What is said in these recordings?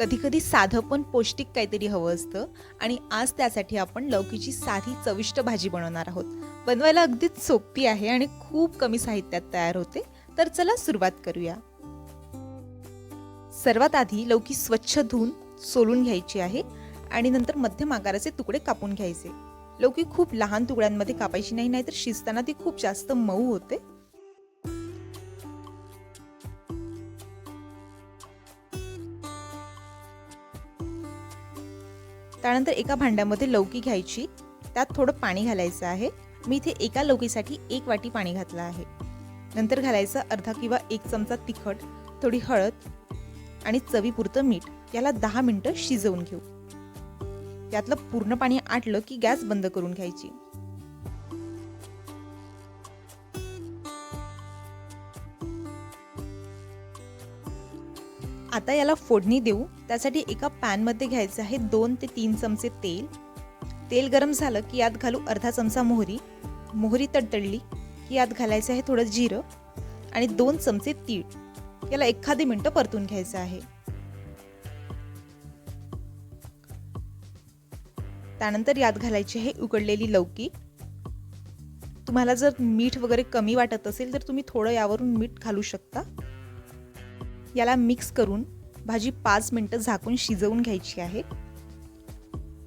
कधीकधी साधं पण पौष्टिक काहीतरी हवं असतं आणि आज त्यासाठी आपण लौकीची साधी चविष्ट भाजी बनवणार आहोत. बनवायला अगदीच सोपी आहे आणि खूप कमी साहित्यात तयार होते. तर चला सुरुवात करूया. सर्वात आधी लौकी स्वच्छ धुवून सोलून घ्यायची आहे आणि नंतर मध्यम आकाराचे तुकडे कापून घ्यायचे. लौकी खूप लहान तुकड्यांमध्ये कापायची नाही नाहीतर शिजताना ती खूप जास्त मऊ होते. त्यानंतर एका भांड्यामध्ये लौकी घ्यायची. त्यात थोडं पाणी घालायचं आहे. मी इथे एका लौकीसाठी एक वाटी पाणी घातलं आहे. नंतर घालायचं अर्धा किंवा एक चमचा तिखट थोडी हळद आणि चवीपुरतं मीठ. याला दहा मिनटं शिजवून घेऊ. त्यातलं पूर्ण पाणी आटलं की गॅस बंद करून घ्यायची. आता याला फोडणी देऊ. त्यासाठी एका पॅनमध्ये घ्यायचं आहे दोन ते तीन चमचे तेल. तेल गरम झालं की यात घालू अर्धा चमचा मोहरी. मोहरी तडतडली की यात घालायचं आहे थोडं जिरं आणि दोन चमचे तीळ. याला एखादी मिनटं परतून घ्यायचं आहे. त्यानंतर यात घालायची आहे उकडलेली लौकी. तुम्हाला जर मीठ वगैरे कमी वाटत असेल तर तुम्ही थोडं यावरून मीठ घालू शकता. याला मिक्स करून भाजी पाच मिनटं झाकून शिजवून घ्यायची आहे.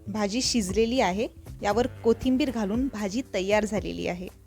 भाजी शिजलेली आहे. यावर कोथिंबीर घालून भाजी तयार झालेली आहे.